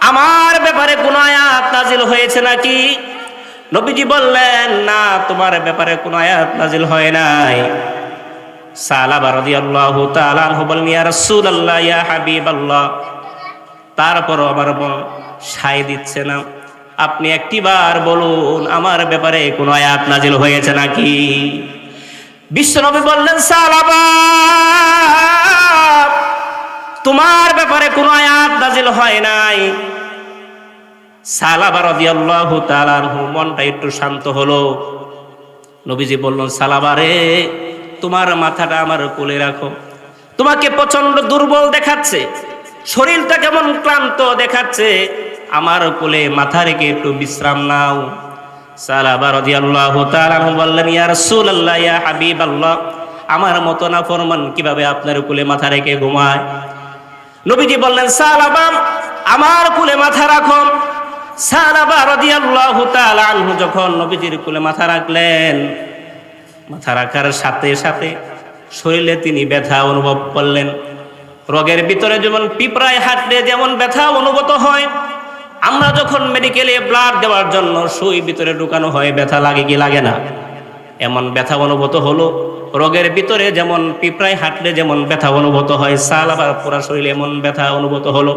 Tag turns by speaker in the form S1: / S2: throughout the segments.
S1: আমার ব্যাপারে কোন আয়াত নাজিল হয়েছে নাকি? নবীজি বললেন, না, তোমার ব্যাপারে কোন আয়াত নাজিল হয় নাই। তারপরও আমার সাই দিচ্ছে না। আপনি একটিবার বলুন, আমার ব্যাপারে কোন আয়াত নাজিল হয়েছে নাকি? বিশ্বনবী বললেন তোমার ব্যাপারে কোন আয়াত নাজিল হয় নাই। সালাবা রাদিয়াল্লাহু তাআলা মনটা একটু শান্ত হলো। নবীজি বললেন সালাবা রে, তোমার মাথাটা আমার কোলে রাখো। তোমাকে প্রচণ্ড দুর্বল দেখাচ্ছে, শরীরটা কেমন ক্লান্ত দেখাচ্ছে। আমার কোলে মাথা রেখে একটু বিশ্রাম নাও। সালাবা রাদিয়াল্লাহু তাআলা বললেন, ইয়া রাসূলুল্লাহ, ইয়া হাবিবাল্লাহ, আমার মতো না ফরমান কীভাবে আপনার কোলে মাথা রেখে ঘুমায়? নবীজি বললেন সালাবা আমার কোলে মাথা রাখো সালাবা রাদিয়াল্লাহু তাআলা আনহু যখন নবীজির কোলে মাথা রাখলেন, মাথা রাখার সাথে সাথে শরীরে তিনি ব্যথা অনুভব করলেন। রোগের ভিতরে যেমন পিঁপড়ায় হাঁটলে যেমন ব্যথা অনুভূত হয় আমরা যখন মেডিকেলে ব্লাড দেওয়ার জন্য সুই ভিতরে ঢুকানো হয়, ব্যথা লাগে কি লাগে না? এমন ব্যথা অনুভূত হলো। রোগের ভিতরে যেমন পিঁপড়ায় হাঁটলে যেমন ব্যথা অনুভূত হয়, সাল আবার পুরা শরীরে এমন ব্যথা অনুভূত হলো।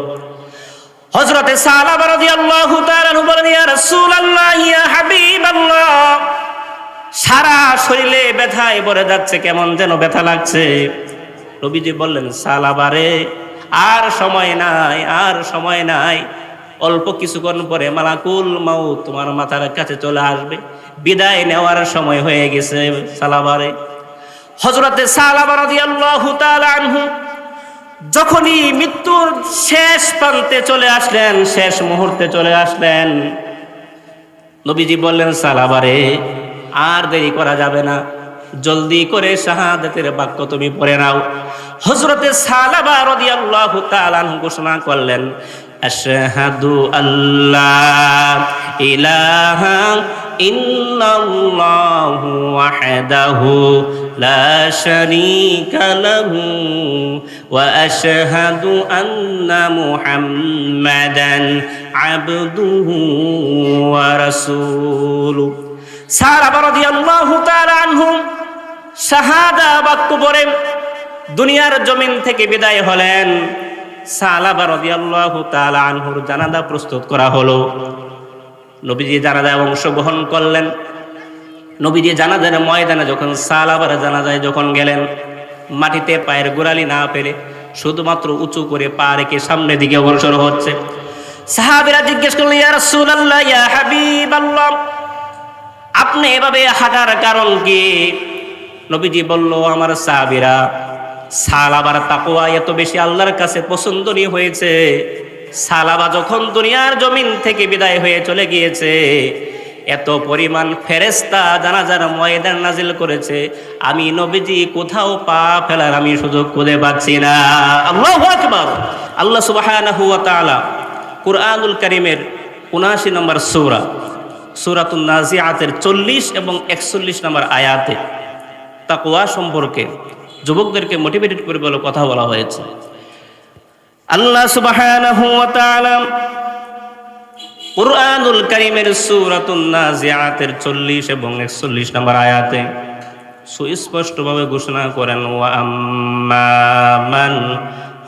S1: হজরতে ইয়া হাবিবাল্লাহ। সারা শরীরে ব্যথায় ভরে যাচ্ছে, কেমন যেন ব্যথা লাগছে। রবিজি বললেন সালাবারে আর সময় নাই, আর সময় নাই। অল্প কিছুক্ষণ পরে মালাকুল মাউ তোমার মাথার কাছে চলে আসবে। বিদায় নেওয়ার সময় হয়ে গেছে সালাবারে। হজরতে আনহু যখনই মৃত্যুর শেষ প্রান্তে চলে আসলেন, শেষ মুহূর্তে চলে আসলেন, নবীজি বললেন, সালাবারে, আর দেরি করা যাবে না। জলদি করে শাহাদাতের বাক্য তুমি পড়ে নাও। হযরতে সালাবা রাদিয়াল্লাহু তাআলা ঘোষণা করলেন আশহাদু আল্লাহ ইলাহা ইল্লাল্লাহু ওয়াহদাহু লা শারীকা লাহু ওয়া আশহাদু আন্না মুহাম্মাদান আবদুহু ওয়া রাসূলুহু সাহাবা রাদিয়াল্লাহু তাআলা আনহুম শাহাদা বাক্য পড়ে, দুনিয়ার জমিন থেকে বিদায় হলেন। সালাবা রাদিয়াল্লাহু তাআলা আনহুর জানাজা প্রস্তুত করা হলো। নবীজি জানাজায় অংশগ্রহণ করলেন, নবীজি জানাজার ময়দানে যখন সালাবার জানাজায় যখন গেলেন, মাটিতে পায়ের গোড়ালি না পেরে শুধুমাত্র উঁচু করে পা রেখে সামনের দিকে অগ্রসর হচ্ছে। সাহাবীরা জিজ্ঞেস করলেন, ইয়া রাসূলুল্লাহ, ইয়া হাবিবাল্লাহ, আপনি এভাবে হাঁটার কারণ কি? নবীজি বলল আমার সাহাবিরা সালাবার তাকওয়া এত বেশি আল্লাহর কাছে পছন্দনীয় হয়েছে। সালাবা যখন দুনিয়ার জমিন থেকে বিদায় হয়ে চলে গিয়েছে, এত পরিমাণ ফেরেস্তা জানাজার ময়দান নাজিল করেছে, আমি নবীজি কোথাও পা ফেলার আমি সুযোগ খুঁজে পাচ্ছি না। আল্লাহু আকবার! আল্লাহ তাআলা কুরআনুল কারীমের 79 নম্বর সূরা, সুরাতুন নাজিয়াতের চল্লিশ এবং একচল্লিশ নম্বর আয়াতে তাকওয়া সম্পর্কে যুবকদেরকে মোটিভেটেড করে বলে কথা বলা হয়েছে। আল্লাহ সুবাহ কুরআনুল কারীমের সূরাতুন নাজিয়াতের 40 এবং 41 নম্বর আয়াতে সুস্পষ্টভাবে ঘোষণা করেন, ওয়া আম্মা মান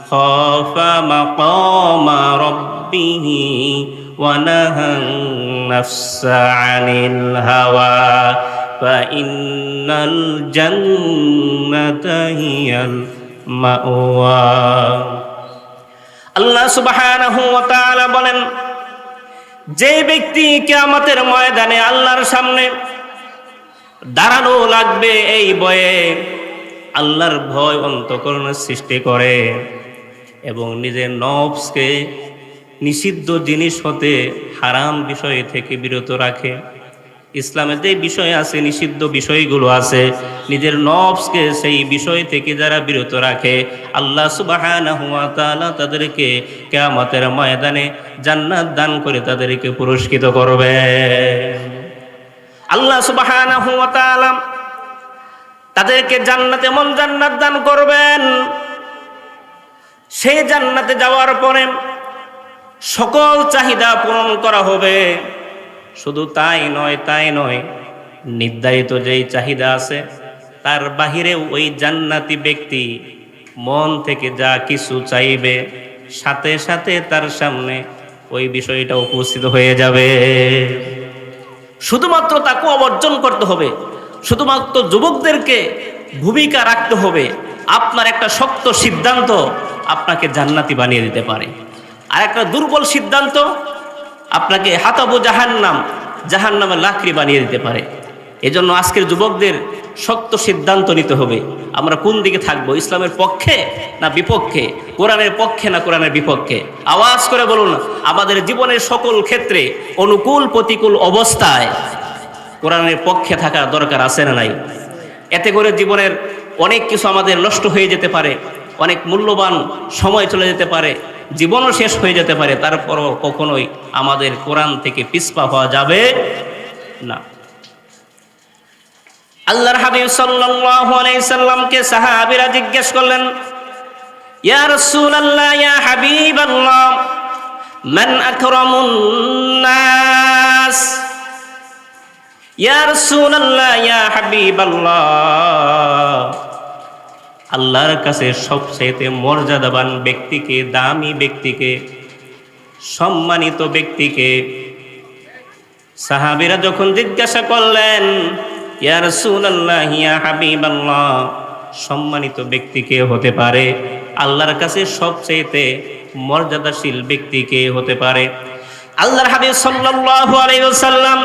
S1: খাফা মাকামা রাব্বিহি ওয়া নাহা নাফসা আনিল হাওয়া। فإن الجنة هي المأوى আল্লাহ সুবহানাহু ওয়া তাআলা বলেন যে ব্যক্তি কিয়ামতের ময়দানে আল্লাহর সামনে দাঁড়ানো লাগবে এই বয়ে আল্লাহর ভয় অন্তকরণের সৃষ্টি করে এবং নিজের নফসকে নিষিদ্ধ জিনিস হতে হারাম বিষয় থেকে বিরত রাখে ইসলামের যে বিষয় আছে, নিষিদ্ধ বিষয়গুলো আছে, নিজের নফসকে সেই বিষয় থেকে যারা বিরত রাখে, আল্লাহ তাআলা তাদেরকে কিয়ামতের ময়দানে জান্নাত দান করে তাদেরকে পুরস্কৃত করবে। আল্লাহ তাআলা তাদেরকে জান্নাতে এমন জান্নাত দান করবেন। সেই জান্নাতে যাওয়ার পরে সকল চাহিদা পূরণ করা হবে। শুধু তাই নয় তাই নয়, নির্ধারিত যেই চাহিদা আছে, তার বাহিরেও ওই জান্নাতি ব্যক্তি মন থেকে যা কিছু চাইবে, সাথে সাথে তার সামনে ওই বিষয়টা উপস্থিত হয়ে যাবে। শুধুমাত্র তাকে অবর্জন করতে হবে, শুধুমাত্র যুবকদেরকে ভূমিকা রাখতে হবে, আপনার একটা শক্ত সিদ্ধান্ত আপনাকে জান্নাতি বানিয়ে দিতে পারে। আর একটা দুর্বল সিদ্ধান্ত আপনাকে হাতাবু জাহান্নাম, জাহান্নামের লাকড়ি বানিয়ে দিতে পারে। এজন্য আজকের যুবকদের শক্ত সিদ্ধান্ত নিতে হবে, আমরা কোন দিকে থাকব, ইসলামের পক্ষে না বিপক্ষে, কোরআনের পক্ষে না কোরআনের বিপক্ষে? আওয়াজ করে বলুন, আমাদের জীবনের সকল ক্ষেত্রে অনুকূল প্রতিকূল অবস্থায় কোরআনের পক্ষে থাকার দরকার আছে না নাই? এতে করে জীবনের অনেক কিছু আমাদের নষ্ট হয়ে যেতে পারে অনেক মূল্যবান সময় চলে যেতে পারে, জীবনও শেষ হয়ে যেতে পারে, তারপরও কখনোই আমাদের কোরআন থেকে পিছপা হওয়া যাবে না। আল্লাহর হাবিব সাল্লাল্লাহু আলাইহি সাল্লামকে সাহাবীরা জিজ্ঞেস করলেন, ইয়া রাসূলুল্লাহ, ইয়া হাবিবাল্লাহ, মান আকরামুন নাস? ইয়া রাসূলুল্লাহ, ইয়া হাবিবাল্লাহ। আল্লাহর কাছে সবচেয়ে মর্যাদাবান ব্যক্তিকে, দামি ব্যক্তিকে, সম্মানিত ব্যক্তিকে সাহাবীরা যখন জিজ্ঞাসা করলেন, ইয়া রাসূলুল্লাহ, ইয়া হাবিবাল্লাহ সম্মানিত ব্যক্তিকে হতে পারে? আল্লাহর কাছে সবচেয়ে মর্যাদাশীল ব্যক্তিকে হতে পারে? আল্লাহর হাবিব সাল্লাল্লাহু আলাইহি ওয়াসাল্লাম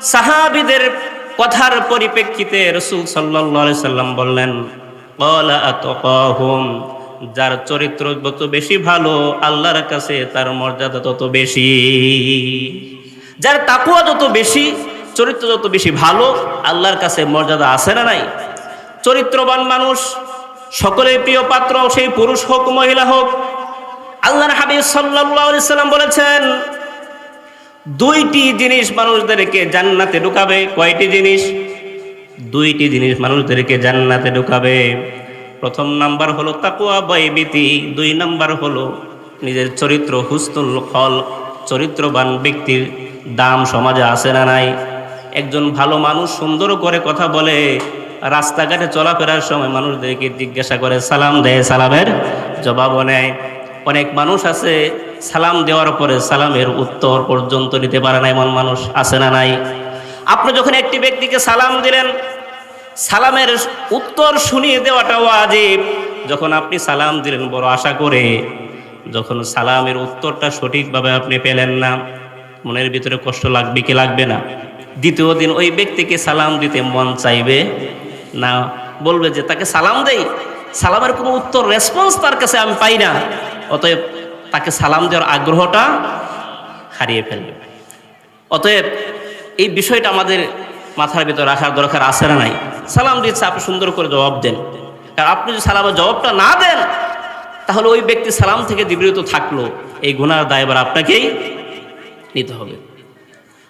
S1: সাহাবীদের কথার পরিপ্রেক্ষিতে রাসূল সাল্লাল্লাহু আলাইহি সাল্লাম বললেন যার চরিত্র যত বেশি ভালো, আল্লাহর কাছে তার মর্যাদা তত বেশি। যার তাকুয়া যত বেশি, চরিত্র যত বেশি ভালো, আল্লাহর কাছে মর্যাদা আছে না নাই? চরিত্রবান মানুষ, সকলের প্রিয় পাত্র, সেই পুরুষ হোক, মহিলা হোক, আল্লাহর হাবিব সাল্লাম বলেছেন, দুইটি জিনিস মানুষদেরকে জান্নাতে ঢুকাবে। কয়টি জিনিস? দুইটি জিনিস মানুষদেরকে জান্নাতে ঢুকাবে। প্রথম নাম্বার হলো তাকুয়া বয়বিতি দুই নাম্বার হলো নিজের চরিত্র হুস্তুল ফল চরিত্রবান ব্যক্তির দাম সমাজে আসে না নাই। একজন ভালো মানুষ সুন্দর করে কথা বলে, রাস্তাঘাটে চলাফেরার সময় মানুষদেরকে জিজ্ঞাসা করে, সালাম দেয় সালামের জবাবও নেয়। অনেক মানুষ আছে, সালাম দেওয়ার পরে সালামের উত্তর পর্যন্ত নিতে পারে না এমন মানুষ, আছে না নাই? আপনি যখন একটি ব্যক্তিকে সালাম দিলেন সালামের উত্তর শুনিয়ে দেওয়াটা ওয়াজিব। যখন আপনি সালাম দিলেন, বড় আশা করে, যখন সালামের উত্তরটা সঠিকভাবে আপনি পেলেন না, মনের ভিতরে কষ্ট লাগবে কি লাগবে না? দ্বিতীয় দিন ওই ব্যক্তিকে সালাম দিতে মন চাইবে না, বলবে যে, তাকে সালাম দেই? সালামের কোনো উত্তর রেসপন্স তার কাছে আমি পাই না। অতএব তাকে সালাম দেওয়ার আগ্রহটা হারিয়ে ফেলবে। অতএব এই বিষয়টা আমাদের মাথার ভিতর রাখার দরকার আছে না নাই? সালাম দিচ্ছে, আপনি সুন্দর করে জবাব দেন। কারণ আপনি যদি সালামের জবাবটা না দেন, তাহলে ওই ব্যক্তি সালাম থেকে বিবৃত থাকল। এই গুনার দায়বার আপনাকেই নিতে হবে।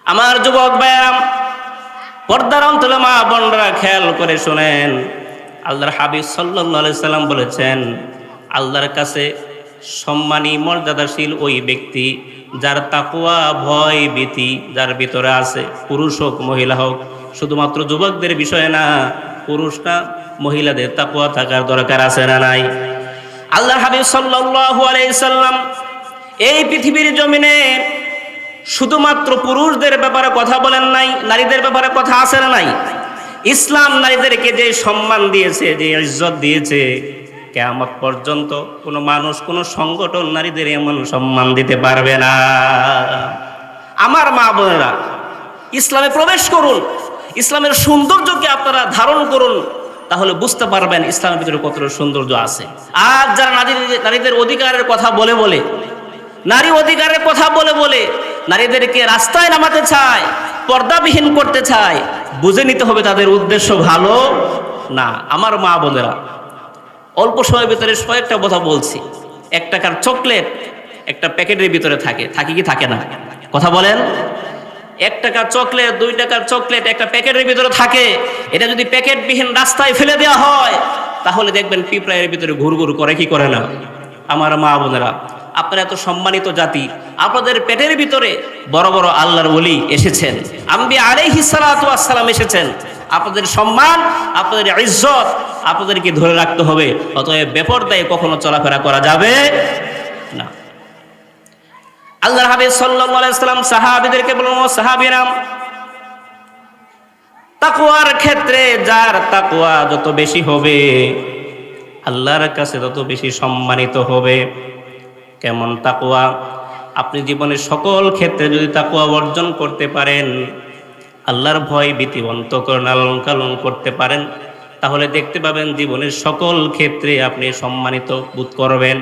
S1: আমার যুবক ব্যায়াম পর্দার অন্তলে মা বোনরা খেয়াল করে শোনেন। আল্লাহর হাবিব সাল্লাহ সাল্লাম বলেছেন, আল্লাহর কাছে সম্মানী, মর্যাদাশীল ওই ব্যক্তি যার তাকুয়া ভয় ভীতি যার ভিতরে আছে, পুরুষ হোক, মহিলা হোক শুধুমাত্র যুবকদের বিষয় না, পুরুষটা মহিলাদের তাকুয়া থাকার দরকার আছে না নাই? আল্লাহ হাবিব সাল্লাল্লাহু আলাইহি সাল্লাম এই পৃথিবীর জমিনে শুধুমাত্র পুরুষদের ব্যাপারে কথা বলেন নাই, নারীদের ব্যাপারে কথা আছে না নাই? ইসলাম নারীদেরকে যে সম্মান দিয়েছে, যে ইজ্জত দিয়েছে, কেয়ামত পর্যন্ত কোনো মানুষ, কোনো সংগঠন নারীদের এমন সম্মান দিতে পারবে না। আমার মা বোনেরা, ইসলামে প্রবেশ করুন। ইসলামের সৌন্দর্যকে আপনারা ধারণ করুন, তাহলে বুঝতে পারবেন ইসলামের ভিতরে কতটা সৌন্দর্য আছে। আর যারা নারীদের নারীদের অধিকারের কথা বলে বলে, নারী অধিকারের কথা বলে বলে, নারীদেরকে রাস্তায় নামাতে চায়, পর্দাবিহীন করতে চায়, বুঝে নিতে হবে তাদের উদ্দেশ্য ভালো না। আমার মা বোনেরা, অল্প সময়ের ভিতরে কয়েকটা কথা বলছি। এক টাকার চকলেট একটা প্যাকেটের ভিতরে থাকে থাকে কি থাকে না? কথা বলেন? এক টাকার চকলেট, দুই টাকার চকলেট একটা প্যাকেটের ভিতরে থাকে। এটা যদি প্যাকেটবিহীন রাস্তায় ফেলে দেওয়া হয়, তাহলে দেখবেন পিঁপড়ায়ের ভিতরে ঘুরঘুর করে, কি করে না? আমার মা বোনেরা, আপনারা এত সম্মানিত জাতি, আপনাদের পেটের ভিতরে বড় বড় আল্লাহর ওলি এসেছেন। আম্বি ওয়াস সালাম এসেছেন। আপনাদের সম্মান, আপনাদের ইজ্জত, আপনাদেরকে ধরে রাখতে হবে। অতএব বেপরদায় কখনো চলাফেরা করা যাবে না। আল্লাহ হাবিব সাল্লাম সাহাবীদেরকে ও সাহাবীরাম তাকওয়ার ক্ষেত্রে যার তাকওয়া যত বেশি হবে, আল্লাহর কাছে তত বেশি সম্মানিত হবে। কেমন তাকওয়া? আপনি জীবনের সকল ক্ষেত্রে যদি তাকওয়া অর্জন করতে পারেন, আল্লাহর ভয় ভীতিবন্ত করে লালন পালন করতে পারেন, তাহলে দেখতে পাবেন জীবনের সকল ক্ষেত্রে আপনি সম্মানিত বোধ করবেন।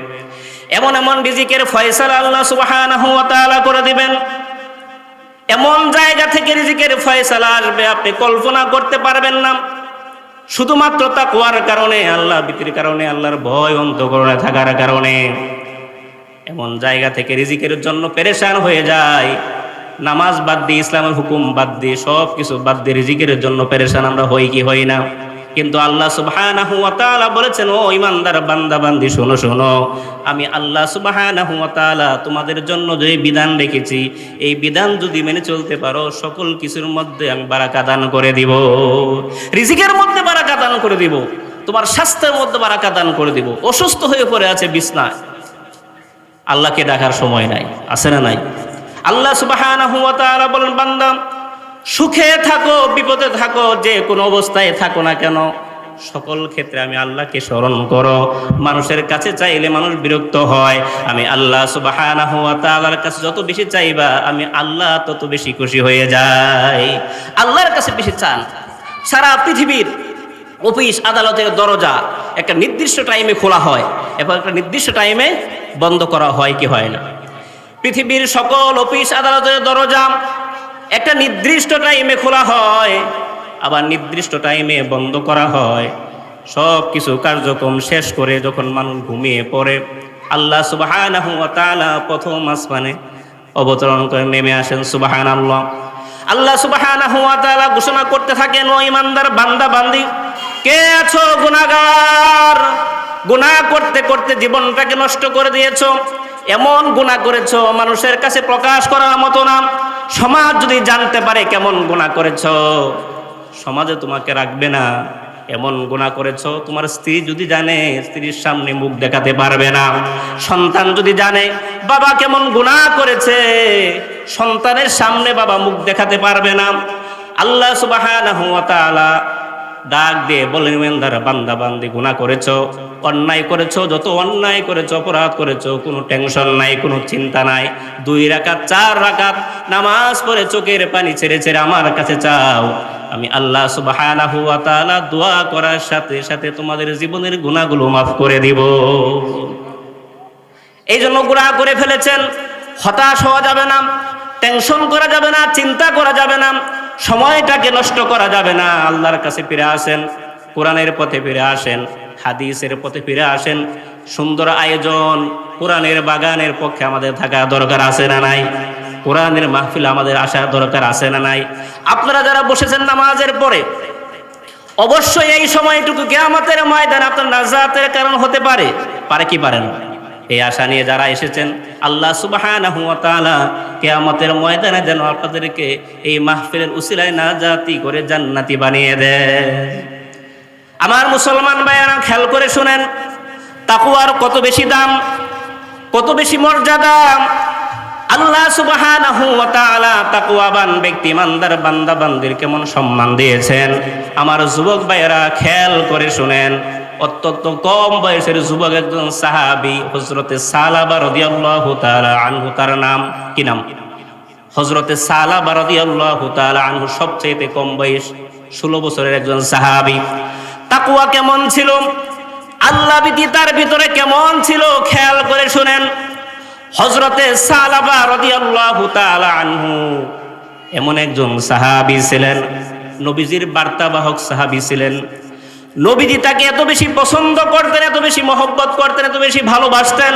S1: এমন এমন রিজিকের ফয়সাল আল্লাহ তাআলা করে দিবেন। এমন জায়গা থেকে রিজিকের ফয়সালা আসবে, আপনি কল্পনা করতে পারবেন না। শুধুমাত্র তা তাকওয়ার কারণে, আল্লাহ ভীতির কারণে, আল্লাহর ভয় অন্তকরণে থাকার কারণে। এমন জায়গা থেকে রিজিকের জন্য পেরেশান হয়ে যায়। নামাজ বাদ দিয়ে, ইসলামের হুকুম বাদ দিয়ে সব কিছু বাদ দিয়ে রিজিকের জন্য পেরেশান আমরা হই কি হই না। কিন্তু আল্লাহ সুবহানাহু ওয়া তাআলা বলেছেন, ও ইমানদার বান্দা, বান্দি, শোনো শোনো, আমি আল্লাহ সুবহানাহু ওয়া তাআলা তোমাদের জন্য যে বিধান রেখেছি, এই বিধান যদি মেনে চলতে পারো, সকল কিছুর মধ্যে আমি বারাকা দান করে দিব। রিজিকের মধ্যে বারাকা দান করে দিব। তোমার স্বাস্থ্যের মধ্যে বারাকা দান করে দিব। অসুস্থ হয়ে পড়ে আছে বিছনায়। আল্লাহকে ডাকার সময় নাই। আছে না নাই? আল্লাহ সুবহানাহু ওয়া তাআলা বলেন, বান্দা সুখে থাকো, বিপদে থাকো, যে কোনো অবস্থায় থাকো না কেন। সকল ক্ষেত্রে আমি আল্লাহকে স্মরণ করো। মানুষের কাছে চাইলে মানুষ বিরক্ত হয়। আমি আল্লাহ তাআলার কাছে যত বেশি চাইবা, আমি আল্লাহ তত বেশি খুশি হয়ে যাই। আল্লাহর কাছে বেশি চান। সারা পৃথিবীর অফিস, আদালতের দরজা একটা নির্দিষ্ট টাইমে খোলা হয় এবং একটা নির্দিষ্ট টাইমে বন্ধ করা হয় কি হয় না। পৃথিবীর সকল অফিস, আদালতের দরজা একটা নির্দিষ্ট টাইমে খোলা হয়, আবার নির্দিষ্ট টাইমে বন্ধ করা হয়। সব কিছু কার্যক্রম শেষ করে যখন মানুষ ঘুমিয়ে পড়ে, আল্লাহ তাআলা প্রথম আসমানে অবতরণ করে নেমে আসেন সুবাহান আল্লাহ আল্লাহ তাআলা ঘোষণা করতে থাকেন, ও ইমানদার বান্দা, বান্দি, কে আছো গুনাহগার? গুনাহ করতে করতে জীবনটাকে নষ্ট করে দিয়েছ। এমন গুনাহ করেছ, মানুষের কাছে প্রকাশ করার মতো না। সমাজ যদি জানতে পারে কেমন গুনাহ করেছ, সমাজে তোমাকে রাখবে না। এমন গুণা করেছ, তোমার স্ত্রী যদি জানে, স্ত্রীর সামনে মুখ দেখাতে পারবে না। সন্তান যদি জানে, বাবা কেমন গুণা করেছে, সন্তানের সামনে বাবা মুখ দেখাতে পারবে না। আল্লাহ তাআলা ডাক দিয়ে বলেন ইমানদার বান্দা, বান্দি গুনাহ করেছ, অন্যায় করেছ, যত অন্যায় করেছ, অপরাধ করেছ, কোনো টেনশন নাই, কোনো চিন্তা নাই। দুই রাকাত, চার রাকাত নামাজ পড়ে চোখের পানি ছেড়ে ছেড়ে আমার কাছে চাও। আমি আল্লাহ তাআলা দোয়া করার সাথে সাথে তোমাদের জীবনের গুণাগুলো মাফ করে দিব। এই জন্য গুনাহ করে ফেলেছেন, হতাশ হওয়া যাবে না। টেনশন করা যাবে না, চিন্তা করা যাবে না, সময়টাকে নষ্ট করা যাবে না। আল্লাহর কাছে ফিরে আসেন, কোরআনের পথে ফিরে আসেন, হাদিসের পথে ফিরে আসেন। সুন্দর আয়োজন কোরআনের বাগানের পক্ষে আমাদের থাকা দরকার আছে না নাই? কোরআনের মাহফিল আমাদের আসা দরকার আছে না নাই? আপনারা যারা বসেছেন নামাজের পরে, অবশ্যই এই সময়টুকু কেয়ামতের ময়দান আপনার নাজাতের কারণ হতে পারে। পারে কি পারেন এই আশা নিয়ে যারা এসেছেন, আল্লাহ তাআলা কিয়ামতের ময়দানে যেন আপনাদেরকে এই মাহফিলের উসিলায় নাজাতি করে জান্নাতি বানিয়ে দেয়। আমার মুসলমান ভাইয়ারা, খেয়াল করে শুনেন তাকুয়ার কত বেশি দাম, কত বেশি মর্যাদা। আল্লাহ তাআলা তাকওয়াবান ব্যক্তি, ইমানদার বান্দা বান্দির কেমন সম্মান দিয়েছেন। আমার যুবক ভাইয়েরা, খেয়াল করে শুনেন অত্যন্ত কম বয়সের যুবক একজন সাহাবী, হযরতে সালাবা রাদিয়াল্লাহু তাআলা আনহু, তার নাম কি নাম? হযরতে সালাবা রাদিয়াল্লাহু তাআলা আনহু সবচেয়ে কম বয়স 16 বছরের একজন সাহাবী। তাকুয়া কেমন ছিল? আল্লাহ ভীতি তার ভিতরে কেমন ছিল? খেয়াল করে শুনেন। হজরতে সালাবা রাদিয়াল্লাহু তাআলা আনহু এমন একজন সাহাবি ছিলেন, নবীজির বার্তাবাহক সাহাবি ছিলেন। নবীজি তাকে এত বেশি পছন্দ করতেন, এত বেশি মহব্বত করতেন, এত বেশি ভালোবাসতেন।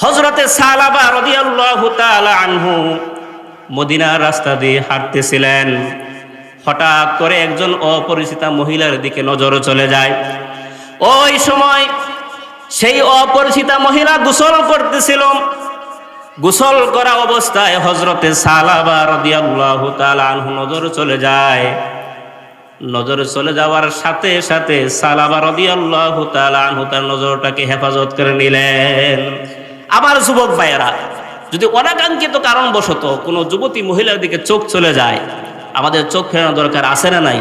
S1: হজরতে সালাবা রাদিয়াল্লাহু তাআলা আনহু মদিনার রাস্তা দিয়ে হাঁটতেছিলেন। হঠাৎ করে একজন অপরিচিতা মহিলার দিকে নজর চলে যায়। ওই সময় সেই অপরিচিতা মহিলা গোসল করতেছিল। গোসল করা অবস্থায় হজরতে সালাবা রদিয়াল্লাহু তাআলা আনহু নজর চলে যায়। নজর চলে যাওয়ার সাথে সাথে সালাবা রদিয়াল্লাহু তাআলা আনহু তার নজরটাকে হেফাজত করে নিলেন আবার যুবক ভাইয়েরা যদি অনাকাঙ্ক্ষিত কারণবশত কোনো যুবতী মহিলার দিকে চোখ চলে যায় আমাদের চোখ ফেরানো দরকার আছে না নাই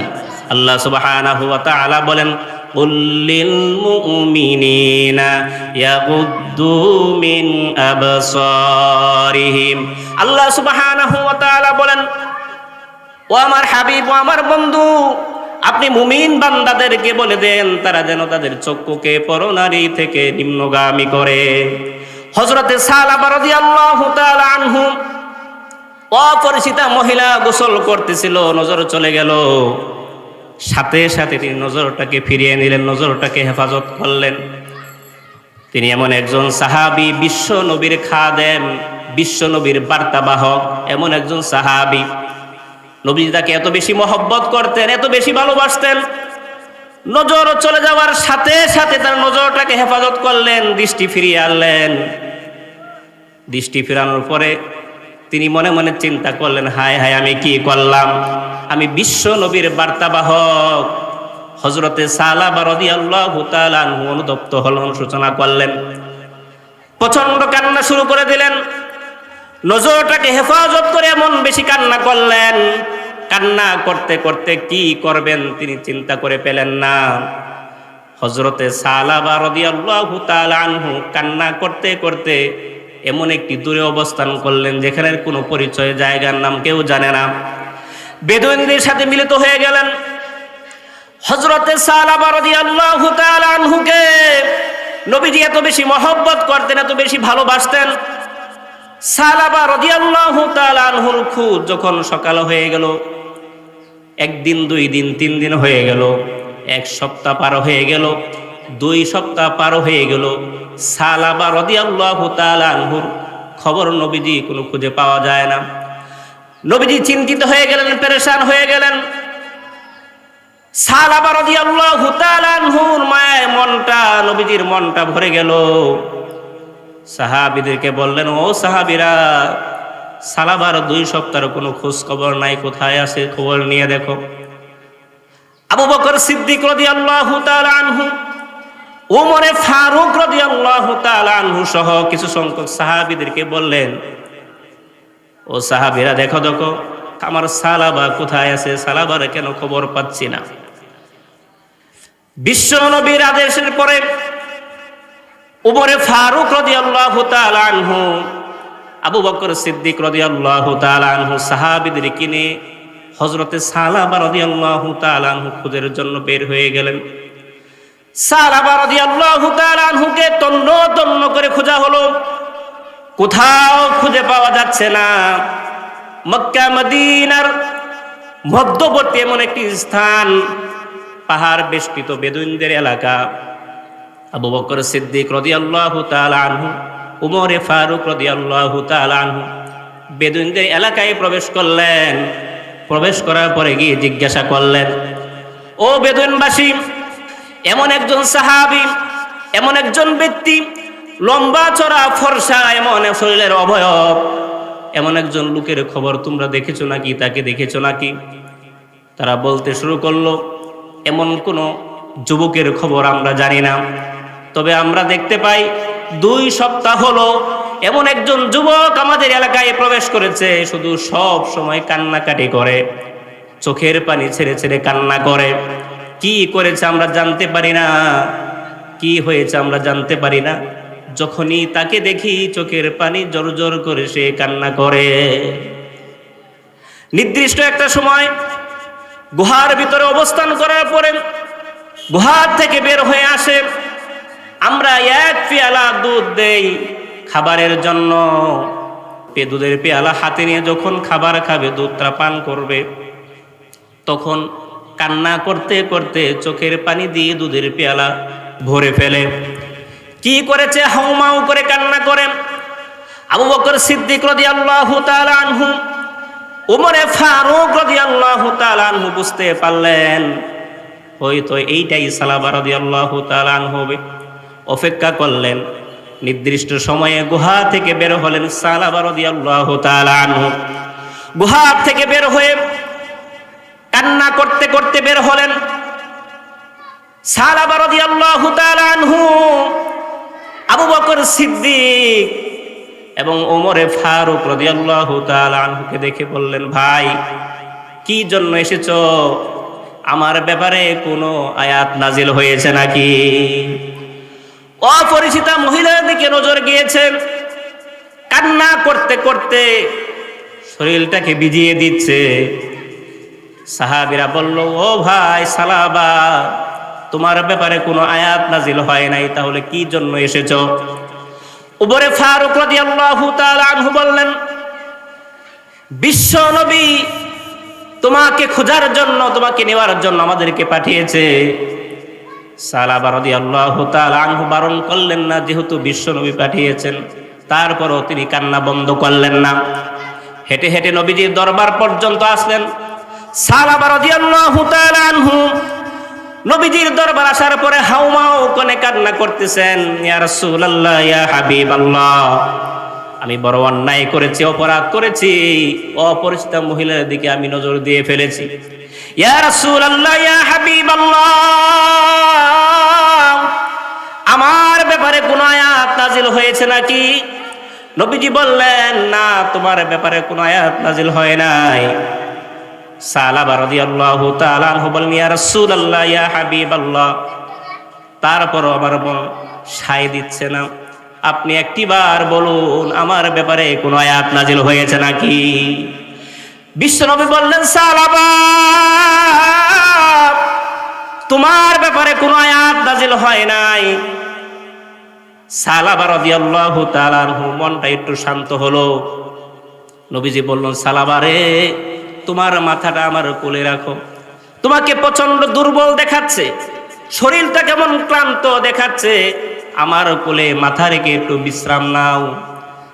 S1: আল্লাহ সুবহানাহু ওয়া তাআলা বলেন قل للمؤمنين يغضوا من أبصارهم আল্লাহ সুবহানাহু ওয়া তাআলা বলেন ও আমার হাবিব, ও আমার বন্ধু, আপনি মুমিন বান্দাদেরকে বলে দেন, তারা যেন তাদের চক্ষুকে পরনারী থেকে নিম্নগামী করে। হজরতে আনহু অপরিচিতা মহিলা গোসল করতেছিল, নজর চলে গেল। সাথে সাথে তিনি নজরটাকে ফিরিয়ে নিলেন, নজরটাকে হেফাজত করলেন। তিনি এমন একজন সাহাবি, বিশ্ব নবীর খাদেম, বিশ্ব নবীর বার্তাবাহক, এমন একজন সাহাবি। নবী তাকে এত বেশি মহব্বত করতেন, এত বেশি ভালোবাসতেন। নজর চলে যাওয়ার সাথে সাথে তার নজরটাকে হেফাজত করলেন, দৃষ্টি ফিরিয়ে আনলেন। দৃষ্টি ফিরানোর পরে তিনি মনে মনে চিন্তা করলেন, হায় হায়, আমি কি করলাম? আমি বিশ্ব নবীর বার্তাবাহক। হজরতে সালাবা রাদিয়াল্লাহু তাআলা আনহু অনুতপ্ত হলেন সূচনা করলেন। প্রচণ্ড কান্না শুরু করে দিলেন। নজরটাকে হেফাজত করে এমন বেশি কান্না করলেন। কান্না করতে করতে কি করবেন তিনি চিন্তা করে পেলেন না। হজরতে আনহু কান্না করতে করতে এমন একটি দূরে অবস্থান করলেন যেখানের কোনো পরিচয় জায়গার নাম কেউ জানে না। বেদুইনদের সাথে মিলিত হয়ে গেলেন। হজরতে নবীজি এত বেশি মহব্বত করতেন, এত বেশি ভালোবাসতেন সালাবা রাদিয়াল্লাহু তাআলা আনহুর খুদ যখন সকাল হয়ে গেল, একদিন, দুই দিন, তিন দিন হয়ে গেল, এক সপ্তাহ পার হয়ে গেল, দুই সপ্তাহ পার হয়ে গেল, সালাবা রাদিয়াল্লাহু তাআলা আনহুর খবর নবীজি কোনো খুঁজে পাওয়া যায় না। নবীজি চিন্তিত হয়ে গেলেন, পেরেশান হয়ে গেলেন। সালাবা রাদিয়াল্লাহু তাআলা আনহুর মায়ের মনটা, নবীজির মনটা ভরে গেল। সাহাবিদেরকে বললেন, ও সাহাবিরা, সালাবার দুই সপ্তাহের কোনো খোঁজ খবর নাই, কোথায় আছে? খবর নিয়ে দেখো। আবু বকর সিদ্দিক রাদিয়াল্লাহু তাআলা আনহু ওমরে ফারুক রাদিয়াল্লাহু তাআলা আনহু সহ কিছু সংখ্যক সাহাবিদেরকে বললেন, ও সাহাবীরা, দেখো দেখো, আমার সালাবা কোথায় আছে? সালাবার কেন খবর পাচ্ছি না? বিশ্ব নবীর আদেশের পরে উমরে ফারুক রাদিয়াল্লাহু তাআলা আনহু, আবু বকর সিদ্দিক রাদিয়াল্লাহু তাআলা আনহু সাহাবীদের কিনে হযরতে সালাবা রাদিয়াল্লাহু তাআলা আনহু খুঁজের জন্য বের হয়ে গেলেন। সালাবা রাদিয়াল্লাহু তাআলা আনহুকে তন্ন তন্ন করে খোঁজা হলো। কোথাও খুঁজে পাওয়া যাচ্ছে না। মক্কা, মদিনার মধ্যবর্তী এমন একটি স্থান, পাহাড় বেষ্টিত বেদুইনদের এলাকা। আবু বকর সিদ্দিক রদিয়াল্লাহু তাআলা আনহু, উমরে ফারুক রদিয়াল্লাহু তাআলা আনহু বেদুইনদের এলাকায় প্রবেশ করলেন। প্রবেশ করার পরে গিয়ে জিজ্ঞাসা করলেন, ও বেদুইনবাসী, এমন একজন সাহাবি, এমন একজন ব্যক্তি, লম্বা চড়া ফর্সা, এমন শরীরের অবয়ব, এমন একজন লোকের খবর তোমরা দেখেছ নাকি, তাকে দেখেছ নাকি? তারা বলতে শুরু করল, এমন কোনো যুবকের খবর আমরা জানি না। তবে আমরা দেখতে পাই দুই সপ্তাহ হলো এমন একজন যুবক আমাদের এলাকায় প্রবেশ করেছে, শুধু সব সময় কান্নাকাটি করে। চোখের পানি ছেড়ে ছেড়ে কান্না করে। কি করেছে আমরা জানতে পারি না। কি হয়েছে আমরা জানতে পারি না। যখনই তাকে দেখি চোখের পানি জোর জোর করে সে কান্না করে। নির্দিষ্ট একটা সময় গুহার ভিতরে অবস্থান করার পরে গুহার থেকে বের হয়ে আসে। আমরা এক পেয়ালা দুধ দেই খাবারের জন্য। পে দুধের পেয়ালা হাতে নিয়ে যখন খাবার খাবে, দুধটা পান করবে, তখন কান্না করতে করতে চোখের পানি দিয়ে দুধের পেয়ালা ভরে ফেলে। কি করেছে? হাউমাউ করে কান্না করে। আবু বকর সিদ্দিক রাদিয়াল্লাহু তাআলা আনহু, উমরে ফারুক রাদিয়াল্লাহু তাআলা আনহু বুঝতে পারলেন হয়তো এইটাই সালাবা রাদিয়াল্লাহু তাআলা আনহু হবে। অপেক্ষা করলেন। নির্দিষ্ট সময়ে গুহা থেকে বের হলেন আনহু। গুহা থেকে বের হয়ে কান্না করতে করতে বের হলেন। আনহু, আবু বকর সিদ্দিক এবং ওমরে ফারুক রাদিয়াল্লাহু আনহুকে দেখে বললেন, ভাই, কি জন্য এসেছ? আমার ব্যাপারে কোনো আয়াত নাজিল হয়েছে নাকি? অপরিচিতা মহিলার দিকে নজর গিয়েছে। কান্না করতে করতে শরীরটাকে ভিজিয়ে দিচ্ছে। সাহাবিরা বলল, ও ভাই সালাবা, তোমার ব্যাপারে কোনো আয়াত নাজিল হয় নাই, তাহলে কি জন্য এসেছ? উপরে ফারুক রাদিয়াল্লাহু তাআলা আনহু বললেন, বিশ্ব নবী তোমাকে খোঁজার জন্য, তোমাকে নেওয়ার জন্য আমাদেরকে পাঠিয়েছে। সালাবা রাদিয়াল্লাহু তাআলা আনহু বারণ করলেন না, যেহেতু বিশ্ব নবী পাঠিয়েছেন, তারপরও তিনি কান্না বন্ধ করলেন না। হেঁটে হেঁটে নবীজির দরবার পর্যন্ত আসলেন। সালাবা রাদিয়াল্লাহু তাআলা আনহু নবীজির দরবার আসার পরে হাউমাও কোনে কান্না করতেছেন, ইয়া রাসূলুল্লাহ, ইয়া হাবিবাল্লাহ, আমি বড় অন্যায় করেছি, অপরাধ করেছি, অপরিচিত মহিলার দিকে আমি নজর দিয়ে ফেলেছি। আমার ব্যাপারে কোন আয়াত নাজিল হয়েছে নাকি? নবীজি বললেন, না, তোমার ব্যাপারে কোন আয়াত নাজিল হয় নাই। তারপর আমার সায় দিচ্ছে না। আপনি একটিবার বলুন, আমার ব্যাপারে কোনো আয়াত নাজিল হয়েছে নাকি? বিশ্বনবী বললেন সালাবা তোমার ব্যাপারে কোনো আয়াত নাজিল হয় নাই। সালাবা রাদিয়াল্লাহু তাআলা মনটা একটু শান্ত হলো। নবীজি বললেন সালাবারে তোমার মাথাটা আমার কোলে রাখো। তোমাকে প্রচণ্ড দুর্বল দেখাচ্ছে, শরীরটা কেমন ক্লান্ত দেখাচ্ছে। আমার কোলে মাথা রেখে একটু বিশ্রাম নাও।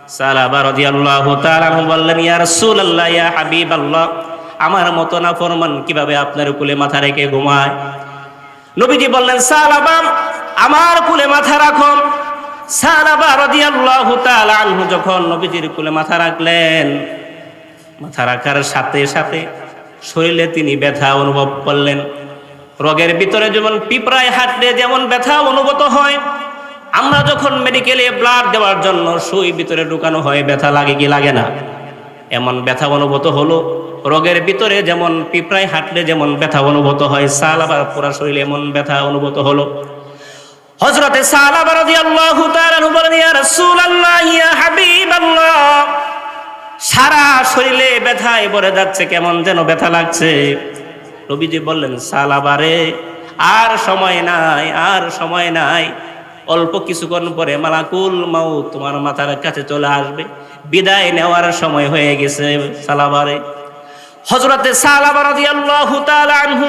S1: সালাবা রাদিয়াল্লাহু তাআলা বললেন, ইয়া রাসূলুল্লাহ, ইয়া হাবিবাল্লাহ, আমার মতো না ফরমান কীভাবে আপনার কোলে মাথা রেখে ঘুমায়? নবীজি বললেন সালাবা আমার কোলে মাথা রাখো। সালাবা রাদিয়াল্লাহু তাআলা আনহু যখন নবীজির কোলে মাথা রাখলেন, মাথা রাখার সাথে সাথে শরীরে তিনি ব্যথা অনুভব করলেন। রোগের ভিতরে যেমন পিঁপড়ায় হাঁটলে যেমন ব্যথা অনুভূত হয় আমরা যখন মেডিকেলে ব্লাড দেওয়ার জন্য সুই ভিতরে ঢুকানো হয়, ব্যথা লাগে কি লাগে না? এমন ব্যথা অনুভূত হলো। রোগের ভিতরে যেমন পিঁপড়ায় হাঁটলে যেমন ব্যথা অনুভূত হয়, সাল আবার পুরা শরীরে এমন ব্যথা অনুভূত হলো। হজরতে সালাবা রাদিয়াল্লাহু তাআলা বলেন, ইয়া রাসূলুল্লাহ, ইয়া হাবিবাল্লাহ, সারা শরীরে ব্যথায় ভরে যাচ্ছে, কেমন যেন ব্যথা লাগছে। রবিজি বললেন সালাবারে আর সময় নাই, আর সময় নাই। অল্প কিছুক্ষণ পরে মালাকুল মাউ তোমার মাথার কাছে চলে আসবে। বিদায় নেওয়ার সময় হয়ে গেছে সালাবারে। হজরতে আনহু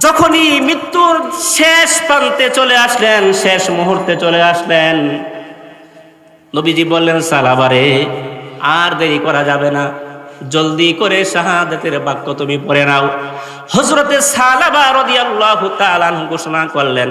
S1: যখনই মৃত্যুর শেষ প্রান্তে চলে আসলেন, শেষ মুহূর্তে চলে আসলেন। নবীজি বললেন, সালাবারে, আর দেরি করা যাবে না। জলদি করে শাহাদাতের বাক্য তুমি পড়ে নাও। হজরতে সালাবা রাদিয়াল্লাহু তাআলা ঘোষণা করলেন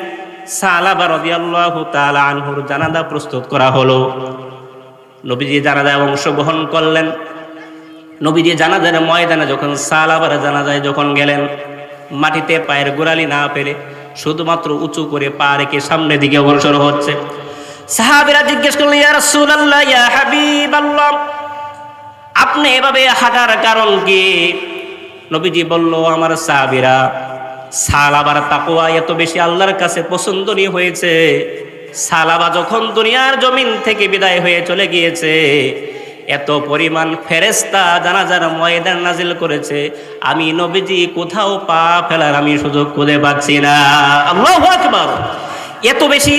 S1: সালাবা রাদিয়াল্লাহু তাআলা আনহুর জানাজা প্রস্তুত করা হলো। নবীজি জানাজায় অংশগ্রহণ করলেন। নবীজি জানাজার ময়দানে যখন সালাবার জানাজায় যখন গেলেন, মাটিতে পায়ের গোড়ালি না পেরে শুধুমাত্র উঁচু করে পা রেখে সামনের দিকে অগ্রসর হচ্ছে। সাহাবীরা জিজ্ঞেস করলেন, ইয়া রাসূলুল্লাহ, ইয়া হাবিবাল্লাহ, আপনি এভাবে হাঁটার কারণ কি? নবীজি বলল আমার সাহাবিরা সালাবার তাকওয়া এত বেশি আল্লাহর কাছে পছন্দনীয় হয়েছে। সালাবা যখন দুনিয়ার জমিন থেকে বিদায় হয়ে চলে গিয়েছে, এত পরিমাণ ফেরেস্তা জানাজার ময়দান নাজিল করেছে, আমি নবীজি কোথাও পা ফেলার আমি সুযোগ খুঁজে পাচ্ছি না। আল্লাহু এত বেশি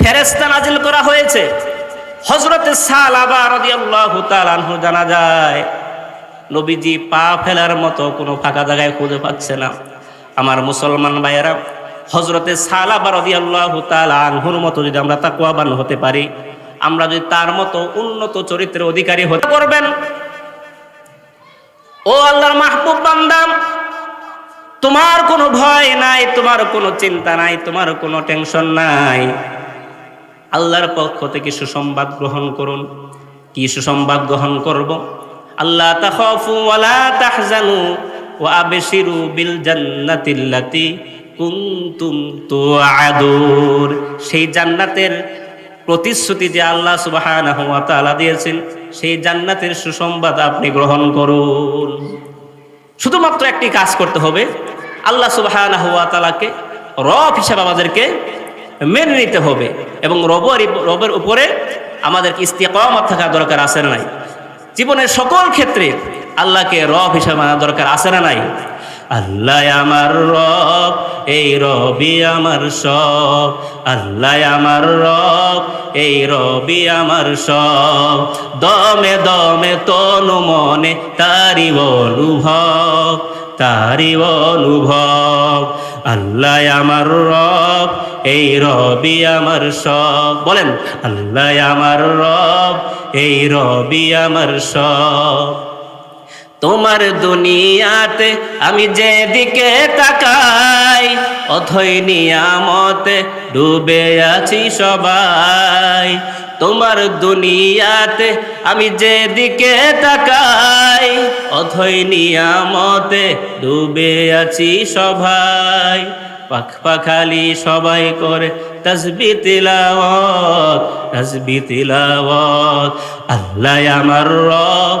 S1: ফেরেস্তা নাজিল করা হয়েছে হজরতে সালাবা রাদিয়াল্লাহু জানা যায়, নবীজি পা ফেলার মতো কোনো ফাঁকা জায়গায় খুঁজে পাচ্ছে না। আমার মুসলমান ভাইয়েরা হজরতে সালাবা রাদিয়াল্লাহু তাআলা আনহুর মতো যদি আমরা তাকওয়াবান হতে পারি, আমরা যদি তার মতো উন্নত চরিত্রের অধিকারী হতে করবেন ও আল্লাহর মাহবুব বান্দাম তোমার কোনো ভয় নাই, তোমার কোনো চিন্তা নাই, তোমার কোনো টেনশন নাই। আল্লাহর পক্ষ থেকে সুসংবাদ গ্রহণ করুন। কি সুসংবাদ গ্রহণ করব? আল্লাহ তাখাফু ওয়ালা তাহজানু। ওয়া আবশিরু বিল জান্নাতিল্লাতি কুনতুম তুআদুর। সেই জান্নাতের প্রতিশ্রুতি যে আল্লাহ সুবহানাহু ওয়া তাআলা দিয়েছেন, সেই জান্নাতের সুসংবাদ আপনি গ্রহণ করুন। শুধুমাত্র একটি কাজ করতে হবে, আল্লাহ সুবহানাহু ওয়া তাআলাকে রব হিসাবে আমাদেরকে মেনে নিতে হবে এবং রবের রবের উপরে আমাদের ইস্তিকামত থাকা দরকার আছে নাই। জীবনের সকল ক্ষেত্রে আল্লাহকে রব হিসাবে মানা দরকার, আছে না নাই? আল্লাহ আমার রব, এই রবি আমার সব। আল্লাহ আমার রব, এই রবি আমার সব। দমে দমে তনু মনে তারি অনুভব তারি অনুভব। আল্লাহ আমার রব, এই রবি আমার সব। বলেন, আল্লাহ আমার রব, এই রবি আমার সব। তোমার দুনিয়াতে আমি যেদিকে তাকাই, অথই নিয়ামতে ডুবে আছি সবাই। তোমার দুনিয়াতে আমি যেদিকে তাকাই, অথই নিয়ামতে ডুবে আছি সবাই। পাখ পাখালি সবাই করে তসবি তিলাওয়াত তসবি তিলাওয়াত। আল্লাহ আমার রব